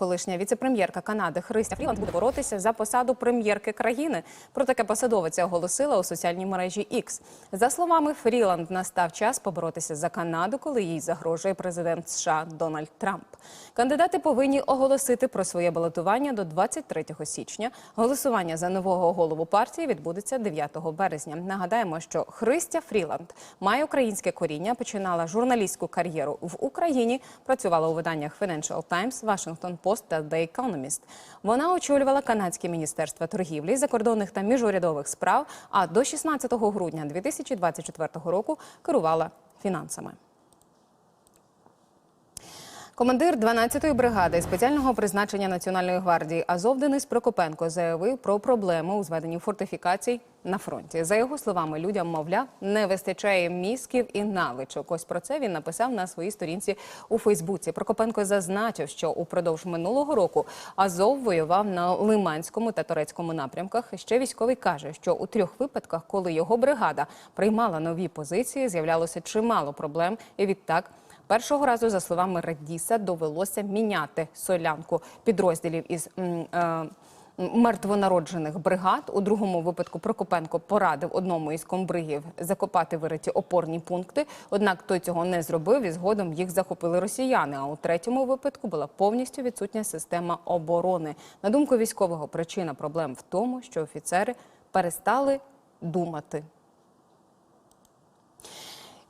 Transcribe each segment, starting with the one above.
колишня віцепрем'єрка Канади Христя Фріланд буде боротися за посаду прем'єрки країни. Про таке посадовиця оголосила у соціальній мережі X. За словами Фріланд, настав час поборотися за Канаду, коли їй загрожує президент США Дональд Трамп. Кандидати повинні оголосити про своє балотування до 23 січня. Голосування за нового голову партії відбудеться 9 березня. Нагадаємо, що Христя Фріланд має українське коріння, починала журналістську кар'єру в Україні, працювала у виданнях Financial Times, Washington Post та The Economist. Вона очолювала канадське міністерство торгівлі, закордонних та міжурядових справ. А до 16 грудня 2024 року керувала фінансами. Командир 12-ї бригади спеціального призначення Національної гвардії Азов Денис Прокопенко заявив про проблему у зведенні фортифікацій на фронті. За його словами, людям, мовляв, не вистачає мізків і навичок. Ось про це він написав на своїй сторінці у Фейсбуці. Прокопенко зазначив, що упродовж минулого року Азов воював на Лиманському та Торецькому напрямках. Ще військовий каже, що у трьох випадках, коли його бригада приймала нові позиції, з'являлося чимало проблем, і відтак. Першого разу, за словами Радіса, довелося міняти солянку підрозділів із е, мертвонароджених бригад. У другому випадку Прокопенко порадив одному із комбригів закопати вириті опорні пункти. Однак той цього не зробив і згодом їх захопили росіяни. А у третьому випадку була повністю відсутня система оборони. На думку військового, причина проблем в тому, що офіцери перестали думати.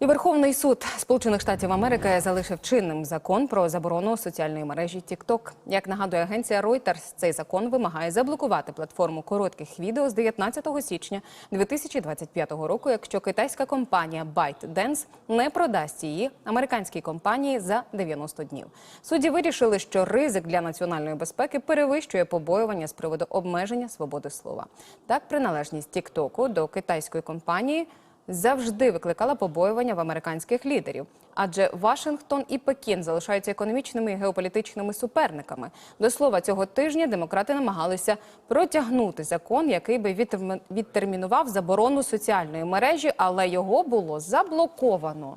І Верховний суд Сполучених Штатів Америки залишив чинним закон про заборону соціальної мережі TikTok. Як нагадує агенція Reuters, цей закон вимагає заблокувати платформу коротких відео з 19 січня 2025 року, якщо китайська компанія ByteDance не продасть її американській компанії за 90 днів. Судді вирішили, що ризик для національної безпеки перевищує побоювання з приводу обмеження свободи слова. Так, приналежність TikTok до китайської компанії завжди викликала побоювання в американських лідерів. Адже Вашингтон і Пекін залишаються економічними і геополітичними суперниками. До слова, цього тижня демократи намагалися протягнути закон, який би відтермінував заборону соціальної мережі, але його було заблоковано.